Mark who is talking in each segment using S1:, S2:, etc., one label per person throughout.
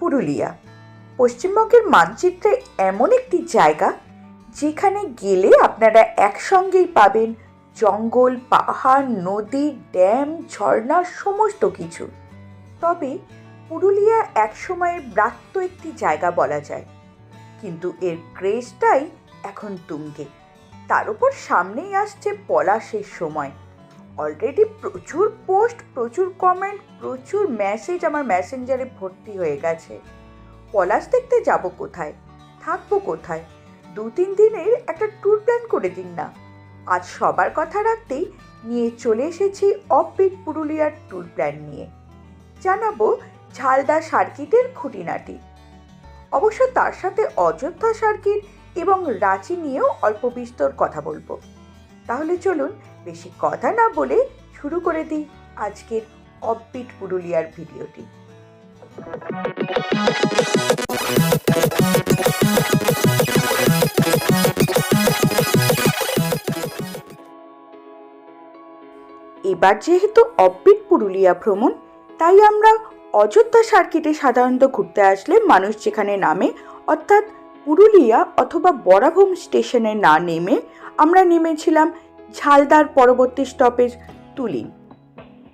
S1: পুরুলিয়া। পশ্চিমবঙ্গের মানচিত্রে এমন একটি জায়গা যেখানে গেলে আপনারা একসঙ্গেই পাবেন জঙ্গল, পাহাড়, নদী, ড্যাম, ঝর্ণা, সমস্ত কিছু। তবে পুরুলিয়া একসময়ের ব্রাত্য একটি জায়গা বলা যায়। কিন্তু এর ক্রেজটাই এখন তুঙ্গে। তার উপর সামনেই আসছে পলাশের সময়। অলরেডি প্রচুর পোস্ট প্রচুর কমেন্ট প্রচুর মেসেজ আমার মেসেঞ্জারে ভর্তি হয়ে গেছে। পলাশ দেখতে যাব কোথায়? থাকব কোথায়? দু তিন দিনের একটা ট্যুর প্ল্যান করে দিন না। আজ সবার কথা রাখতেই নিয়ে চলে এসেছি অফবিট পুরুলিয়ার ট্যুর প্ল্যান নিয়ে। জানাব ঝালদা সার্কিটের খুঁটিনাটি। অবশ্য তার সাথে অযোধ্যা সার্কিট এবং রাঁচি নিয়েও অল্প বিস্তর কথা বলব। তাহলে চলুন বেশি কথা না বলে শুরু করে দিই আজকের অফবিট পুরুলিয়ার ভিডিওটি। এবার যেহেতু অফবিট পুরুলিয়া ভ্রমণ, তাই আমরা অযোধ্যা সার্কিটে সাধারণত ঘুরতে আসলে মানুষ যেখানে নামে, অর্থাৎ পুরুলিয়া অথবা বরাভূম স্টেশনে না নেমে আমরা নেমেছিলাম ঝালদার পরবর্তী স্টপেজ তুলিন।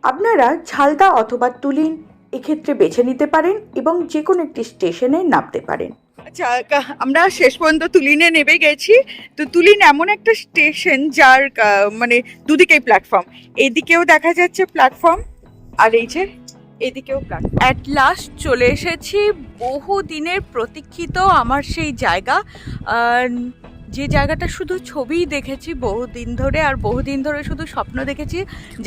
S1: আপনারা ঝালদা অথবা তুলিন এক্ষেত্রে বেছে নিতে পারেন এবং যে কোনো একটি স্টেশনে নামতে পারেন।
S2: আচ্ছা কা- আমরা শেষ পর্যন্ত তুলিনে নেমে গেছি। তো তুলিন এমন একটা স্টেশন যার মানে দুদিকেই প্ল্যাটফর্ম। এদিকেও দেখা যাচ্ছে প্ল্যাটফর্ম আর এই যে এদিকেও প্ল্যাটফর্ম। অ্যাট লাস্ট চলে এসেছি। বহু দিনের প্রতীক্ষিত আমার সেই জায়গা। যে জায়গাটা শুধু ছবিই দেখেছি, বহুদিন ধরে আর বহুদিন ধরে শুধু স্বপ্ন দেখেছি,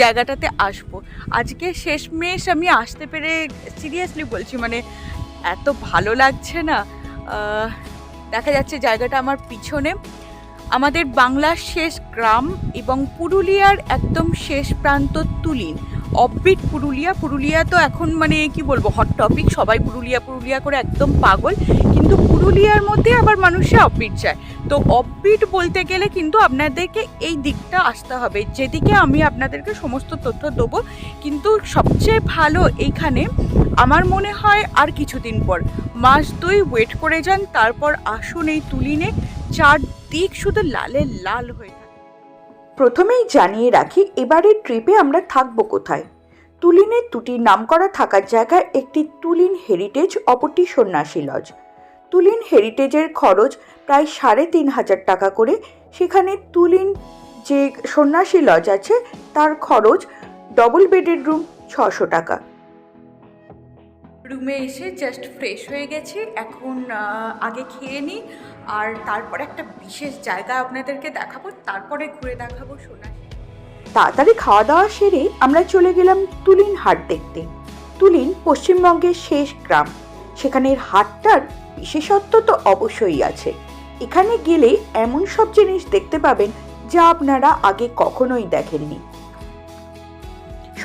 S2: জায়গাটাতে আসব। আজকে শেষমেশ আমি আসতে পেরে সিরিয়াসলি বলছি মানে এত ভালো লাগছে না। দেখা যাচ্ছে জায়গাটা আমার পিছনে। আমাদের বাংলার শেষ গ্রাম এবং পুরুলিয়ার একদম শেষ প্রান্ত তুলিন। অফবিট পুরুলিয়া পুরুলিয়া তো এখন মানে কি বলব হট টপিক সবাই পুরুলিয়া পুরুলিয়া করে একদম পাগল। কিন্তু পুরুলিয়ার মধ্যে আবার মানুষে অফবিট চায়। তো অফবিট বলতে গেলে কিন্তু আপনাদেরকে এই দিকটা আসতে হবে। যেদিকে আমি আপনাদেরকে সমস্ত তথ্য দেবো, কিন্তু সবচেয়ে ভালো এইখানে আমার মনে হয় আর কিছুদিন পর। মাস দুই ওয়েট করে যান, তারপর আসুন এই তুলিনে। চারদিক শুধু লালে লাল হয়ে
S1: প্রথমেই জানিয়ে রাখি, এবারের ট্রিপে আমরা থাকব কোথায়? তুলিনের দুটি নামকরা থাকার জায়গায় একটি তুলিন হেরিটেজ অপরটি সন্ন্যাসী লজ তুলিন হেরিটেজের খরচ প্রায় সাড়ে তিন হাজার টাকা করে। সেখানে তুলিন যে সন্ন্যাসী লজ আছে, তার খরচ ডবল বেডের রুম ছশো টাকা।
S2: রুমে এসে জাস্ট ফ্রেশ হয়ে গেছি। এখন আগে খেয়ে নিই। আর তারপরে একটা বিশেষ জায়গা আপনাদেরকে দেখাবো, তারপরে ঘুরে দেখাবো সোনা
S1: তাড়াতাড়ি খাওয়া দাওয়া সেরে আমরা চলে গেলাম তুলিন হাট দেখতে। তুলিন পশ্চিমবঙ্গের শেষ গ্রাম। সেখানের হাটটার বিশেষত্ব তো অবশ্যই আছে। এখানে গেলে এমন সব জিনিস দেখতে পাবেন যা আপনারা আগে কখনোই দেখেননি।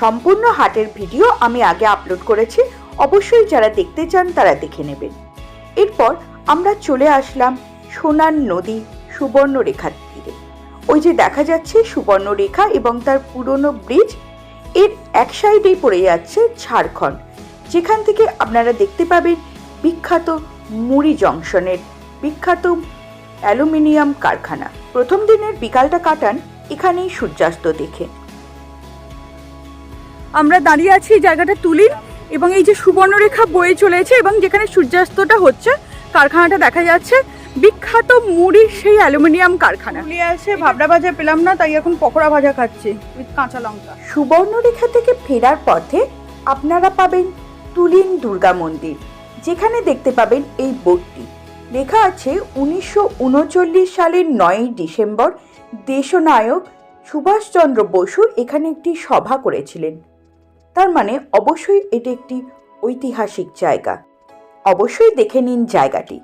S1: সম্পূর্ণ হাটের ভিডিও আমি আগে আপলোড করেছি, অবশ্যই যারা দেখতে চান তারা দেখে নেবেন। এরপর আমরা চলে আসলাম সোনার নদী সুবর্ণরেখার তীরে। ওই যে দেখা যাচ্ছে সুবর্ণরেখা এবং তার পুরনো ব্রিজ, এর এক সাইডেই পড়ে যাচ্ছে ঝাড়খণ্ড, যেখান থেকে আপনারা দেখতে পাবেন বিখ্যাত মুড়ি জংশনের বিখ্যাত অ্যালুমিনিয়াম কারখানা। প্রথম দিনের বিকালটা কাটান, এখানেই সূর্যাস্ত দেখে।
S2: আমরা দাঁড়িয়ে আছি জায়গাটা তুলিন এবং এই যে সুবর্ণরেখা বয়ে চলেছে এবং যেখানে সূর্যাস্তটা হচ্ছে, কারখানাটা দেখা যাচ্ছে। বিখ্যাত মুড়ির সেই অ্যালুমিনিয়াম কারখানা। তুলিয়ে এসে ভাবনা ভাজা পেলাম না তাই এখন পকোড়া ভাজা খাচ্ছি উইথ কাঁচা লঙ্কা।
S1: সুবর্ণরেখা থেকে ফেরার পথে আপনারা পাবেন তুলিন দুর্গা মন্দির যেখানে দেখতে পাবেন এই বোর্ডটি লেখা আছে উনিশশো উনচল্লিশ সালের নয়ই ডিসেম্বর দেশনায়ক সুভাষচন্দ্র বসু এখানে একটি সভা করেছিলেন। তার মানে অবশ্যই এটি একটি ঐতিহাসিক জায়গা। অবশ্যই দেখে নিন জায়গাটি।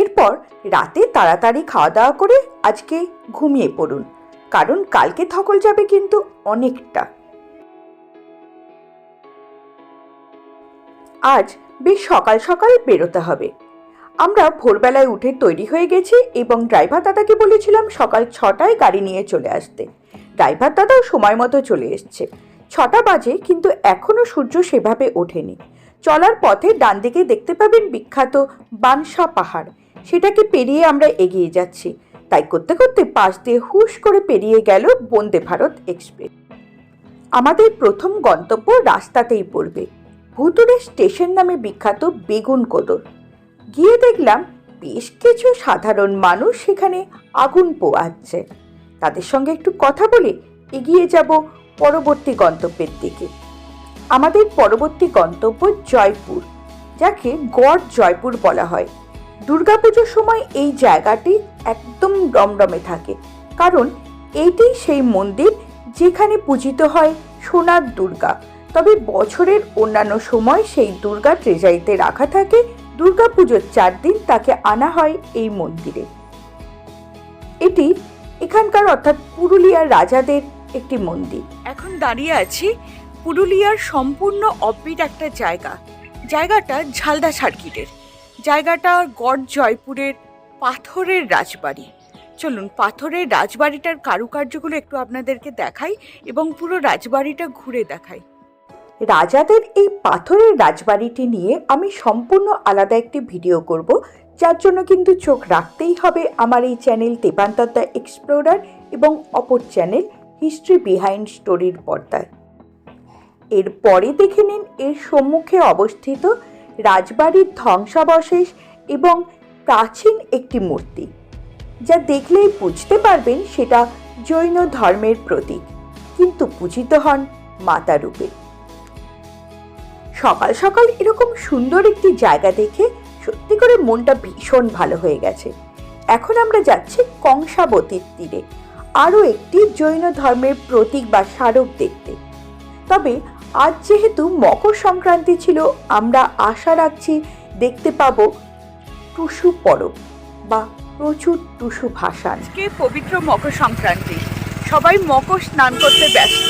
S1: এরপর রাতে তাড়াতাড়ি খাওয়া দাওয়া করে আজকে ঘুমিয়ে পড়ুন, কারণ কালকে থকল যাবে কিন্তু অনেকটা। আজ বেশ সকাল সকাল বেরোতে হবে। আমরা ভোরবেলায় উঠে তৈরি হয়ে গেছি এবং ড্রাইভার দাদাকে বলেছিলাম সকাল ছটায় গাড়ি নিয়ে চলে আসতে। ড্রাইভার দাদাও সময় মতো চলে এসছে। ছটা বাজে কিন্তু এখনও সূর্য সেভাবে ওঠেনি। চলার পথে ডান দিকে দেখতে পাবেন বিখ্যাত বানসা পাহাড়। সেটাকে পেরিয়ে আমরা এগিয়ে যাচ্ছি। তাই করতে করতে পাশ দিয়ে হুশ করে পেরিয়ে গেল বন্দে ভারত এক্সপ্রেস। আমাদের প্রথম গন্তব্য রাস্তাতেই পড়বে। ভুতুরে স্টেশন নামে বিখ্যাত বেগুন কোদর। গিয়ে দেখলাম বেশ কিছু সাধারণ মানুষ সেখানে আগুন পোয়াচ্ছে তাদের সঙ্গে একটু কথা বলে এগিয়ে যাব পরবর্তী গন্তব্যের দিকে। আমাদের পরবর্তী গন্তব্য জয়পুর, যাকে গড় জয়পুর বলা হয়। দুর্গাপুজোর সময় এই জায়গাটি একদম রমরমে থাকে। কারণ এইটি সেই মন্দির যেখানে পূজিত হয় সোনার দুর্গা। তবে বছরের অন্যান্য সময় সেই দুর্গা ট্রেজারিতে রাখা থাকে। দুর্গাপুজোর চার দিন তাকে আনা হয় এই মন্দিরে। এটি এখানকার অর্থাৎ পুরুলিয়ার রাজাদের একটি মন্দির।
S2: এখন দাঁড়িয়ে আছি পুরুলিয়ার সম্পূর্ণ অববিট একটা জায়গা। জায়গাটা ঝালদা সার্কিটের। জায়গাটা গড় জয়পুরের পাথরের রাজবাড়ি। চলুন, পাথরের রাজবাড়িটার কারুকার্যগুলো একটু আপনাদেরকে দেখাই এবং পুরো রাজবাড়িটা ঘুরে দেখাই।
S1: রাজাদের এই পাথরের রাজবাড়িটি নিয়ে আমি সম্পূর্ণ আলাদা একটি ভিডিও করব, যার জন্য কিন্তু চোখ রাখতেই হবে আমার এই চ্যানেল তেপান্তর দ্য এক্সপ্লোরার এবং অপর চ্যানেল হিস্ট্রি বিহাইন্ড স্টোরির পর্দায়। এরপরে দেখে নিন, এর সম্মুখে অবস্থিত রাজবাড়ির ধ্বংসাবশেষ এবং প্রাচীন একটি মূর্তি। যা দেখলেই বুঝতে পারবেন সেটা জৈন ধর্মের প্রতীক, কিন্তু পূজিত হন মাতা রূপে। সকাল সকাল এরকম সুন্দর একটি জায়গা দেখে সত্যি করে মনটা ভীষণ ভালো হয়ে গেছে। এখন আমরা যাচ্ছি কংসাবতীর তীরে, আরও একটি জৈন ধর্মের প্রতীক বা স্মারক দেখতে। তবে আজ যেহেতু মকর সংক্রান্তি ছিল, আমরা আশা রাখছি দেখতে পাবো টুসু পরব বা প্রচুর টুসু ভাসান।
S2: আজকে পবিত্র মকর সংক্রান্তি। সবাই মকর স্নান করতে ব্যস্ত।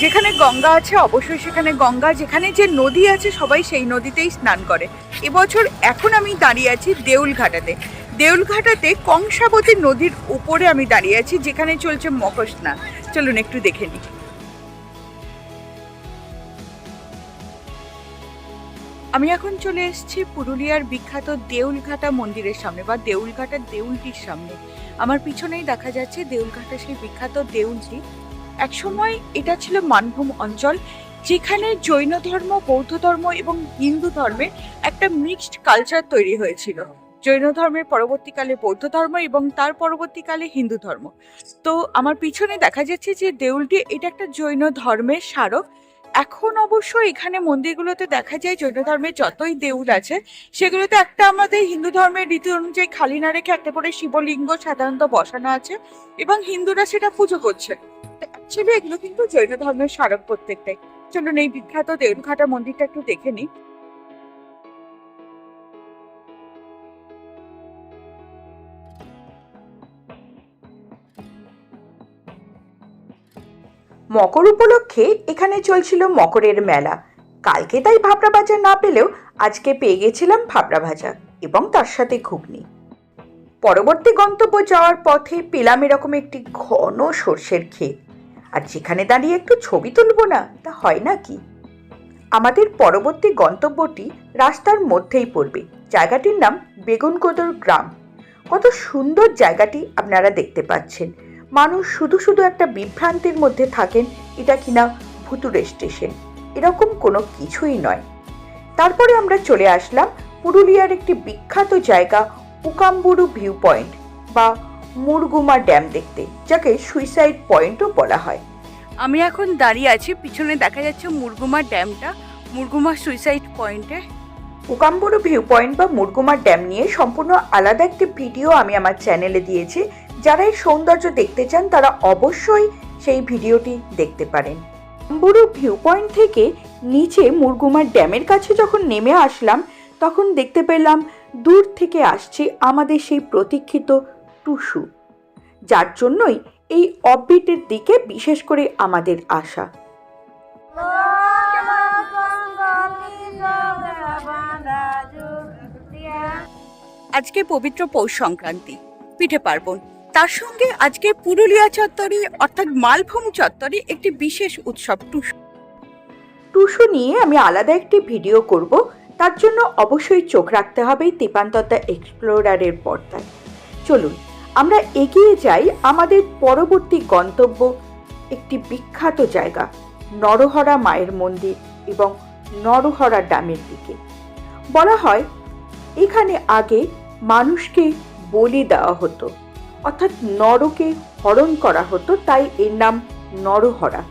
S2: যেখানে গঙ্গা আছে, অবশ্যই সেখানে গঙ্গা। যেখানে যে নদী আছে, সবাই সেই নদীতেই স্নান করে। এবছর এখন আমি দাঁড়িয়ে আছি দেউলঘাটাতে। দেউলঘাটাতে কংসাবতী নদীর উপরে আমি দাঁড়িয়ে আছি, যেখানে চলছে মকর স্নান। চলুন একটু দেখে নিই। আমি এখন চলে এসেছি পুরুলিয়ার বিখ্যাত দেউলঘাটা মন্দিরের সামনে বা দেউলঘাটার দেউলটির সামনে। আমার পিছনেই দেখা যাচ্ছে দেউলঘাটা সেই বিখ্যাত দেউলটি। একসময় এটা ছিল মানভূম অঞ্চল, যেখানে জৈন ধর্ম, বৌদ্ধ ধর্ম এবং হিন্দু ধর্মের একটা মিক্সড কালচার তৈরি হয়েছিল। জৈন ধর্মের পরবর্তীকালে বৌদ্ধ ধর্ম এবং তার পরবর্তীকালে হিন্দু ধর্ম। তো আমার পিছনে দেখা যাচ্ছে যে দেউলটি এটা একটা জৈন ধর্মের স্মারক। এখন অবশ্য এখানে মন্দিরগুলোতে দেখা যায় জৈন ধর্মের যতই দেউল আছে, সেগুলোতে একটা আমাদের হিন্দু ধর্মের রীতি অনুযায়ী খালি না রেখে একটা করে শিবলিঙ্গ সাধারণত বসানো আছে এবং হিন্দুরা সেটা পুজো করছে। অ্যাকচুয়ালি এগুলো কিন্তু জৈন ধর্মের স্মারক প্রত্যেকটাই। চলুন এই বিখ্যাত দেউলঘাটা মন্দিরটা একটু দেখে নিই।
S1: মকর উপলক্ষে এখানে চলছিল মকরের মেলা। কালকে তাই ভাবরা ভাজা না পেলেও আজকে পেয়ে গেছিলাম ভাবরা ভাজা এবং তার সাথে ঘুগনি। পরবর্তী গন্তব্য যাওয়ার পথে পেলাম এরকম একটি ঘন সর্ষের ক্ষেত। আর যেখানে দাঁড়িয়ে একটু ছবি তুলবো না, তা হয় না কি? আমাদের পরবর্তী গন্তব্যটি রাস্তার মধ্যেই পড়বে। জায়গাটির নাম বেগুনকোদর গ্রাম। কত সুন্দর জায়গাটি আপনারা দেখতে পাচ্ছেন। মানুষ শুধু শুধু একটা বিভ্রান্তির মধ্যে থাকেন এটা কিনা ভুতুরে স্টেশন। এরকম কোনো কিছুই নয়। তারপরে আমরা চলে আসলাম পুরুলিয়ার একটি বিখ্যাত জায়গা উকাম্বুরু ভিউ পয়েন্ট বা মুরগুমা ড্যাম দেখতে যাকে সুইসাইড পয়েন্টও বলা হয়।
S2: আমি এখন দাঁড়িয়ে আছি পিছনে দেখা যাচ্ছে মুরগুমা ড্যামটা মুরগুমা সুইসাইড পয়েন্টে।
S1: উকাম্বুরু ভিউ পয়েন্ট বা মুরগুমা ড্যাম নিয়ে সম্পূর্ণ আলাদা একটি ভিডিও আমি আমার চ্যানেলে দিয়েছি যারা এই সৌন্দর্য দেখতে চান, তারা অবশ্যই সেই ভিডিওটি দেখতে পারেন। উকাম্বুরু ভিউ পয়েন্ট থেকে নিচে মুরগুমার ড্যামের কাছে যখন নেমে আসলাম, তখন দেখতে পেলাম দূর থেকে আসছে আমাদের সেই প্রতীক্ষিত টুসু। যার জন্যই এই অববিটের দিকে বিশেষ করে আমাদের আশা।
S2: আজকে পবিত্র পৌষ সংক্রান্তি, পিঠে পার্বণ। তার সঙ্গে আজকে পুরুলিয়া চত্বরে, অর্থাৎ মালভূম চত্বরে একটি বিশেষ উৎসব, টুসু।
S1: টুসু নিয়ে আমি আলাদা একটি ভিডিও করব। তার জন্য অবশ্যই চোখ রাখতে হবে তেপান্তদ্দা এক্সপ্লোরারের পর্দায়। চলুন, আমরা এগিয়ে যাই আমাদের পরবর্তী গন্তব্য, একটি বিখ্যাত জায়গা, নরহরা মায়ের মন্দির এবং নরহরা ড্যামের দিকে। বলা হয়, এখানে আগে মানুষকে বলি দেওয়া হতো। অর্থাৎ নরকে হরণ করা হতো তাই এর নাম নরহরা।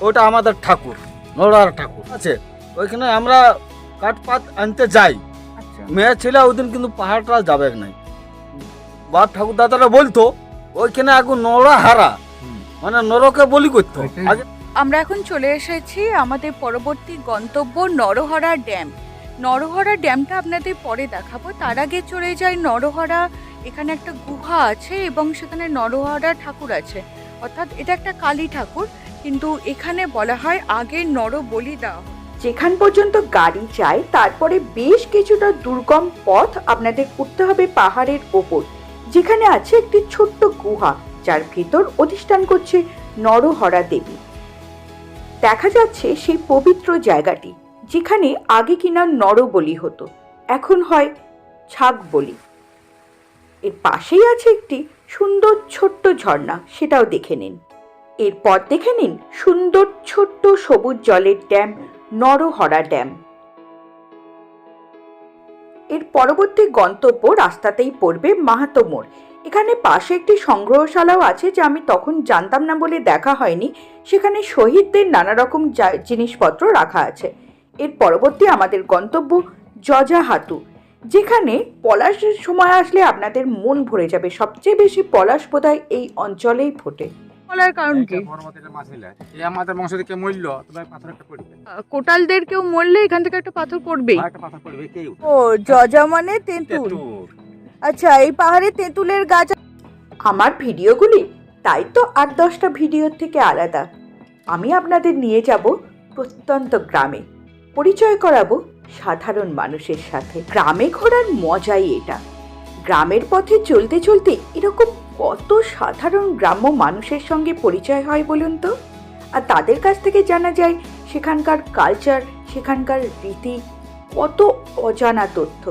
S3: ওটা আমাদের ঠাকুর নড়ার ঠাকুর। আছে? ওইখানে আমরা কাঠপাত আনতে যাই।
S2: আচ্ছা।
S3: মেয়ে ছেলে ওদিন কিন্তু পাহাড়টা যাবে নাই। বাপ ঠাকুর দাদারা বলতো ওইখানে এখন নড়া হারা মানে নরকে বলি করতো।
S2: আমরা এখন চলে এসেছি আমাদের পরবর্তী গন্তব্য নরহরা ড্যাম। নরহরা ড্যামটা আপনাদের পরে দেখাবো। তার আগে চলে যাই নরহরা, এখানে একটা গুহা আছে এবং সেখানে নরহরা ঠাকুর আছে। অর্থাৎ এটা একটা কালী ঠাকুর, কিন্তু এখানে বলা হয় আগে নর বলি দেওয়া
S1: যেখান পর্যন্ত গাড়ি যায়, তারপরে বেশ কিছুটা দুর্গম পথ আপনাদের উঠতে হবে পাহাড়ের ওপর। যেখানে আছে একটি ছোট্ট গুহা, যার ভিতর অধিষ্ঠান করছে নরহরা দেবী। দেখা যাচ্ছে সেই পবিত্র জায়গাটি। যেখানে আগে কিনা নর বলি হতো, এখন হয় ছাগ বলি এর পাশেই আছে একটি সুন্দর ছোট্ট ঝর্ণা, সেটাও দেখে নিন। এরপর দেখে নিন সুন্দর ছোট্ট সবুজ জলের ড্যাম, নরহরা ড্যাম। এর পরবর্তী গন্তব্য রাস্তাতেই পড়বে মাহাতো মোড়। এখানে পাশে একটি সংগ্রহশালাও আছে যা আমি তখন জানতাম না বলে দেখা হয়নি। সেখানে শহীদদের নানা রকম জিনিসপত্র রাখা আছে। এর পরবর্তী আমাদের গন্তব্য জজাহাতু যেখানে পলাশের সময় আসলে আপনাদের মন ভরে যাবে। সবচেয়ে বেশি পলাশ বোধহয় এই অঞ্চলেই ফোটে।
S2: বলার কারণ কি?
S4: পর্বতের মাছ হইলে এই আমাদের বংশ থেকে মূল্য তবে পাথর একটা পড়বে।
S2: কোটালদের কেউ মরলে এখান থেকে একটা পাথর পড়বেই।
S4: একটা পাথর পড়বে কেউ।
S2: ও জজা মানে তেঁতুল? আচ্ছা এই পাহাড়ে তেঁতুলের গাছ
S1: আমার ভিডিওগুলি তাই তো আট দশটা ভিডিওর থেকে আলাদা। আমি আপনাদের নিয়ে যাব প্রত্যন্ত গ্রামে। পরিচয় করাবো সাধারণ মানুষের সাথে গ্রামে ঘোরার মজাই এটা গ্রামের পথে চলতে চলতে এরকম কত সাধারণ গ্রাম্য মানুষের সঙ্গে পরিচয় হয় বলুন তো আর তাদের কাছ থেকে জানা যায় সেখানকার কালচার সেখানকার রীতি কত অজানা তথ্য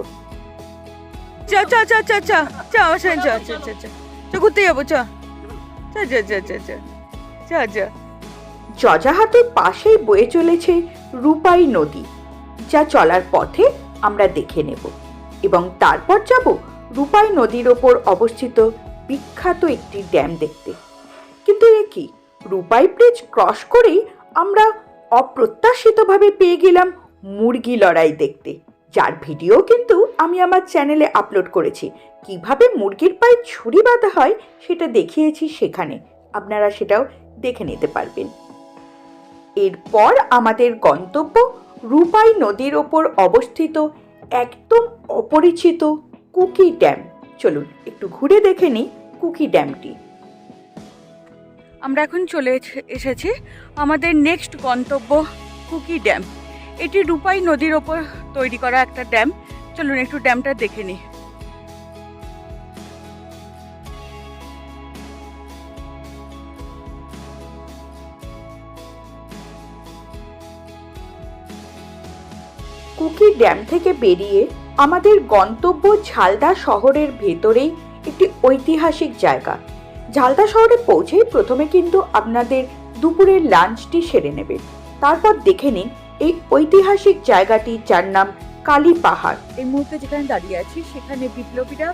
S2: চা চা চা চা চা চা আমার সঙ্গে চা চা চা চা চা ঘুরতে যাব চা চা চা চা চা চা চা চা
S1: জজাহাতের পাশেই বয়ে চলেছে রূপাই নদী, যা চলার পথে আমরা দেখে নেব এবং তারপর যাব রূপাই নদীর ওপর অবস্থিত বিখ্যাত একটি ড্যাম দেখতে। কিন্তু এ কি? রূপাই ব্রিজ ক্রস করেই আমরা অপ্রত্যাশিতভাবে পেয়ে গেলাম মুরগি লড়াই দেখতে। যার ভিডিও কিন্তু আমি আমার চ্যানেলে আপলোড করেছি। কীভাবে মুরগির পায়ে ছুরি বাঁধা হয় সেটা দেখিয়েছি সেখানে। আপনারা সেটাও দেখে নিতে পারবেন। এরপর আমাদের গন্তব্য রূপাই নদীর ওপর অবস্থিত একদম অপরিচিত কুকি ড্যাম। চলুন একটু ঘুরে দেখে নিই কুকি ড্যামটি।
S2: আমরা এখন চলে এসে- এসেছি আমাদের নেক্সট গন্তব্য কুকি ড্যাম। এটি রূপাই নদীর ওপর তৈরি করা একটা ড্যাম। চলুন একটু ড্যামটা দেখে নিই।
S1: কুকি ড্যাম থেকে বেরিয়ে আমাদের গন্তব্য ঝালদা শহরের ভেতরেই একটি ঐতিহাসিক জায়গা। ঝালদা শহরে পৌঁছেই প্রথমে কিন্তু আপনাদের দুপুরের লাঞ্চটি সেরে নেবে। তারপর দেখে নিন এই ঐতিহাসিক জায়গাটি যার নাম কালী পাহাড়।
S2: এই মুহূর্তে যেখানে দাঁড়িয়ে আছি, সেখানে বিপ্লবীরা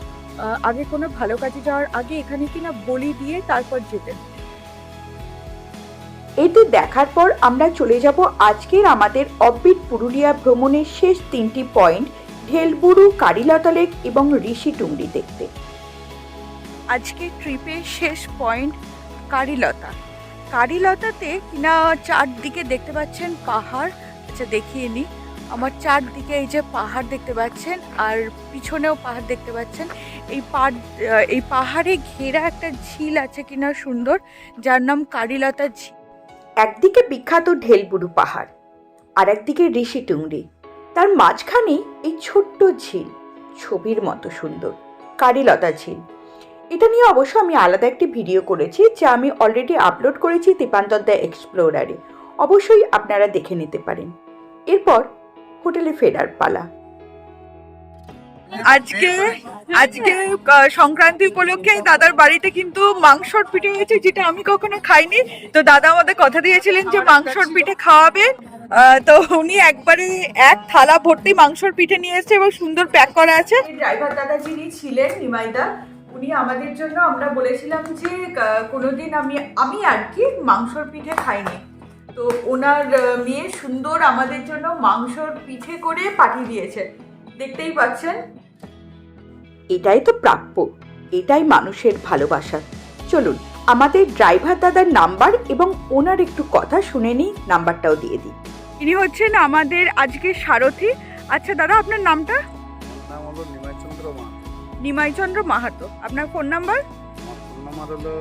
S2: আগে কোনো ভালো কাজে যাওয়ার আগে এখানে কিনা বলি দিয়ে তারপর যেতেন।
S1: এটি দেখার পর আমরা চলে যাব আজকের আমাদের অববিট পুরুলিয়া ভ্রমণের শেষ তিনটি পয়েন্ট, ঢেলবুরু, কারিলতা লেক এবং ঋষি টুংরি দেখতে।
S2: আজকে ট্রিপের শেষ পয়েন্ট কারিলতা। কারিলতাতে কিনা চারদিকে দেখতে পাচ্ছেন পাহাড় আচ্ছা দেখিয়ে নিই আমার চারদিকে এই যে পাহাড় দেখতে পাচ্ছেন আর পিছনেও পাহাড় দেখতে পাচ্ছেন। এই পাহাড় এই পাহাড়ে ঘেরা একটা ঝিল আছে কিনা সুন্দর, যার নাম কারিলতা ঝিল।
S1: একদিকে বিখ্যাত ঢেলবুরু পাহাড় আর একদিকে ঋষি টুংরি। তার মাঝখানে এই ছোট্ট ঝিল, ছবির মতো সুন্দর, কারিলতা ঝিল। এটা নিয়ে অবশ্য আমি আলাদা একটি ভিডিও করেছি যা আমি অলরেডি আপলোড করেছি দীপান্তর দ্য এক্সপ্লোরারে। অবশ্যই আপনারা দেখে নিতে পারেন। এরপর হোটেলে ফেরার পালা।
S2: আজকে আজকে সংক্রান্তি উপলক্ষে দাদার বাড়িতে কিন্তু মাংসর পিঠে হয়েছে, যেটা আমি কখনো খাইনি। তো দাদা আমাদের কথা দিয়েছিলেন যে মাংসর পিঠে খাওয়াবে। তো উনি একবারে এক থালা ভর্তি মাংসর পিঠে নিয়ে এসেছে এবং সুন্দর প্যাক করা আছে।
S1: ড্রাইভার দাদা যিনি ছিলেন, নিমাইদা, উনি আমাদের জন্য আমরা বলেছিলাম যে কোনোদিন আমি আমি আর কি মাংসর পিঠে খাইনি। তো ওনার মেয়ে সুন্দর আমাদের জন্য মাংসর পিঠে করে পাঠিয়ে দিয়েছে। দেখতেই পাচ্ছেন? এটাই তো প্রাপ্য। এটাই মানুষের ভালোবাসা। চলুন আমাদের ড্রাইভার দাদার নাম্বার এবং ওনার একটু কথা শুনে নিই নাম্বারটাও দিয়ে দিই।
S2: ইনি হচ্ছেন আমাদের আজকে সারথি। আচ্ছা দাদা আপনার নামটা?
S3: নাম হলো নিমাইচন্দ্র মাহাতো।
S2: নিমাইচন্দ্র মাহাতো। আপনার ফোন নাম্বার?
S3: নাম্বার হলো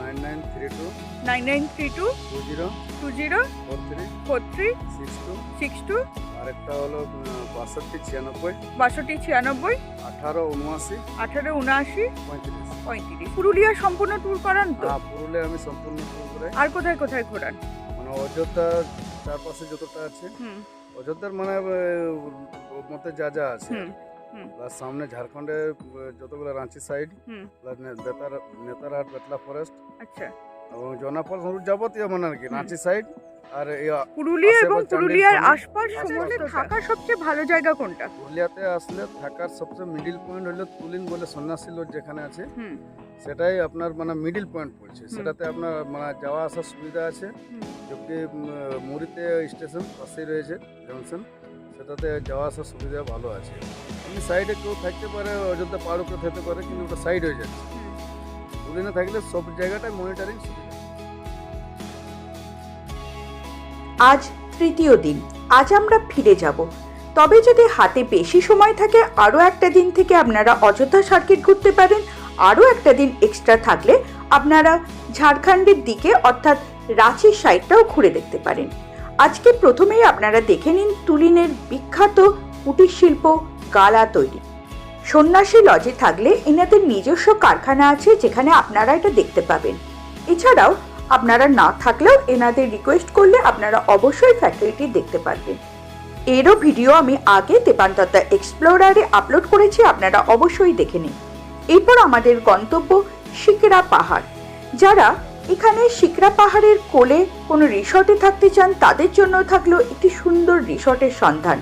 S3: nine nine three two
S2: nine nine three two
S3: two zero
S2: two zero
S3: four three
S2: four three
S3: six two
S2: six two
S3: আরেকটা হলো বাষট্টি ছিয়ানব্বই
S2: বাষট্টি ছিয়ানব্বই
S3: আঠারো উনআশি
S2: আঠারো উনআশি
S3: পঁয়ত্রিশ।
S2: পঁয়ত্রিশ। পুরুলিয়া সম্পূর্ণ ট্যুর করান তো?
S3: হ্যাঁ পুরুলিয়া আমি সম্পূর্ণ ট্যুর করে।
S2: আর কোথায় কোথায় ঘোরান?
S3: মানে অযোধ্যা চারপাশে যতটা আছে অযোধ্যার মানে মধ্যে যা যা আছে প্লাস সামনে ঝাড়খণ্ডে আহ, যতগুলো রাঁচি সাইড প্লাস নেতার নেতারহাট বেতলা ফরেস্ট
S2: আচ্ছা।
S3: এবং জনাফল সরু যাবতীয় মানে আর কি রাঁচি সাইড আর
S2: পুরুলিয়া এবং পুরুলিয়ার আশপাশ
S3: থাকা।
S2: থাকার সবচেয়ে ভালো জায়গা কোনটা?
S3: পুরুলিয়াতে আসলে থাকার সবচেয়ে মিডিল পয়েন্ট হলো তুলিন বলে সন্ন্যাসী লোক যেখানে আছে সেটাই আপনার মানে মিডিল পয়েন্ট পড়ছে। সেটাতে আপনার মানে যাওয়া আসার সুবিধা আছে। যদি মুড়িতে স্টেশন পাশেই রয়েছে জংশন সেটাতে যাওয়া আসার সুবিধা ভালো আছে। এমনি সাইডে কেউ থাকতে পারে অযোধ্যা পাহাড়ও কেউ থাকতে পারে কিন্তু ওটা সাইড হয়ে যাচ্ছে।
S2: হুম।
S3: তুলিনে থাকলে সব জায়গাটায় মনিটরিং সুবিধা।
S1: আজ তৃতীয় দিন আজ আমরা ফিরে যাব। তবে যদি হাতে বেশি সময় থাকে আরও একটা দিন থেকে আপনারা অযোধ্যা সার্কিট ঘুরতে পারেন। আরও একটা দিন এক্সট্রা থাকলে আপনারা ঝাড়খণ্ডের দিকে অর্থাৎ রাঁচির সাইডটাও ঘুরে দেখতে পারেন। আজকে প্রথমেই আপনারা দেখে নিন তুলিনের বিখ্যাত কুটির শিল্প গালা তৈরি। সন্ন্যাসী লজে থাকলে এনাদের নিজস্ব কারখানা আছে যেখানে আপনারা এটা দেখতে পাবেন। এছাড়াও আপনারা না থাকলেও এনাদের রিকোয়েস্ট করলে আপনারা অবশ্যই ফ্যাক্টরিটি দেখতে পারবেন। এরও ভিডিও আমি আগে দেবান্ততা এক্সপ্লোরারে আপলোড করেছি, আপনারা অবশ্যই দেখে নিন। এরপর আমাদের গন্তব্য শিকরা পাহাড়, যারা এখানে শিকরা পাহাড়ের কোলে কোনো রিসর্টে থাকতে চান, তাদের জন্য থাকল একটি সুন্দর রিসর্টের সন্ধান।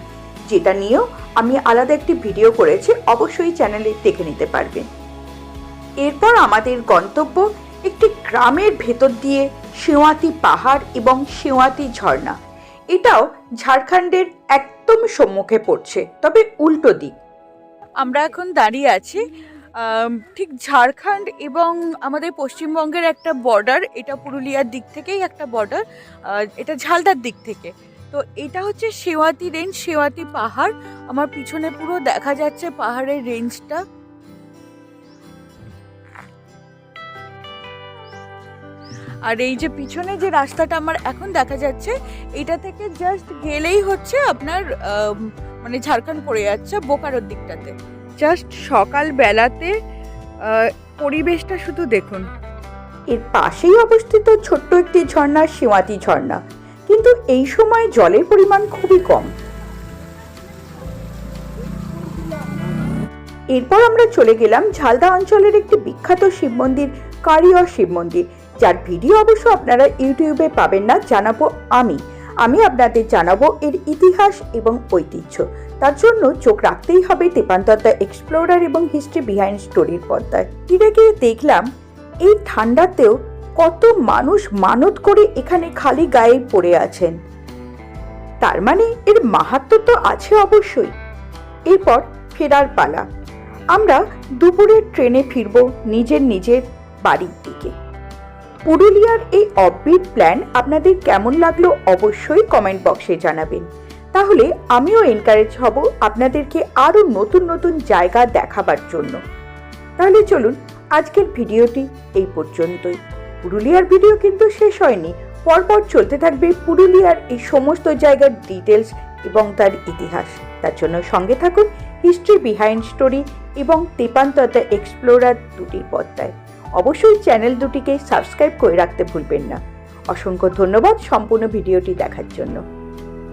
S1: যেটা নিয়েও আমি আলাদা একটি ভিডিও করেছি, অবশ্যই চ্যানেলে দেখে নিতে পারবেন। এরপর আমাদের গন্তব্য একটি গ্রামের ভেতর দিয়ে শেওয়াতি পাহাড় এবং শেওয়াতি ঝর্ণা। এটাও ঝাড়খণ্ডের একদম সম্মুখে পড়ছে, তবে উল্টো দিক।
S2: আমরা এখন দাঁড়িয়ে আছি ঠিক ঝাড়খণ্ড এবং আমাদের পশ্চিমবঙ্গের একটা বর্ডার এটা পুরুলিয়ার দিক থেকেই একটা বর্ডার এটা ঝালদার দিক থেকে। তো এটা হচ্ছে শেওয়াতি রেঞ্জ শেওয়াতি পাহাড়। আমার পিছনে পুরো দেখা যাচ্ছে পাহাড়ের রেঞ্জটা আর এই যে পিছনে যে রাস্তাটা আমার এখন দেখা যাচ্ছে, এটা থেকে জাস্ট গেলেই হচ্ছে আপনার মানে ঝাড়খণ্ড পড়ে যাচ্ছে বোকারোর দিকটাতে। জাস্ট সকাল বেলাতে পরিবেশটা শুধু দেখুন।
S1: এর পাশেই অবস্থিত ছোট্ট একটি ঝর্ণা শেওয়াতি ঝর্ণা। কিন্তু এই সময় জলের পরিমাণ খুবই কম। এরপর আমরা চলে গেলাম ঝালদা অঞ্চলের একটি বিখ্যাত শিব মন্দির কারিয়র শিব মন্দির। যার ভিডিও অবশ্য আপনারা ইউটিউবে পাবেন না, জানাব আমি। আমি আপনাদের জানাব এর ইতিহাস এবং ঐতিহ্য। তার জন্য চোখ রাখতেই হবে তেপান্তর এক্সপ্লোরার এবং হিস্ট্রি বিহাইন্ড স্টোরির পর্দায়। ফিরে গিয়ে দেখলাম, এই ঠান্ডাতেও কত মানুষ মানত করে এখানে খালি গায়ে পড়ে আছেন। তার মানে এর মাহাত্ম তো আছে অবশ্যই। এরপর ফেরার পালা। আমরা দুপুরের ট্রেনে ফিরব নিজের নিজের বাড়ির দিকে। পুরুলিয়ার এই অববিট প্ল্যান আপনাদের কেমন লাগল অবশ্যই কমেন্ট বক্সে জানাবেন। তাহলে আমিও এনকারেজ হব আপনাদেরকে আরও নতুন নতুন জায়গা দেখাবার জন্য। তাহলে চলুন আজকের ভিডিওটি এই পর্যন্তই। পুরুলিয়ার ভিডিও কিন্তু শেষ হয়নি, পরপর চলতে থাকবে পুরুলিয়ার এই সমস্ত জায়গার ডিটেলস এবং তার ইতিহাস। তার জন্য সঙ্গে থাকুন হিস্ট্রি বিহাইন্ড স্টোরি এবং তেপান্ততা এক্সপ্লোরার দুটির পর্দায়। অবশ্যই চ্যানেল দুটিকে সাবস্ক্রাইব করে রাখতে ভুলবেন না। অসংখ্য ধন্যবাদ সম্পূর্ণ ভিডিওটি দেখার জন্য।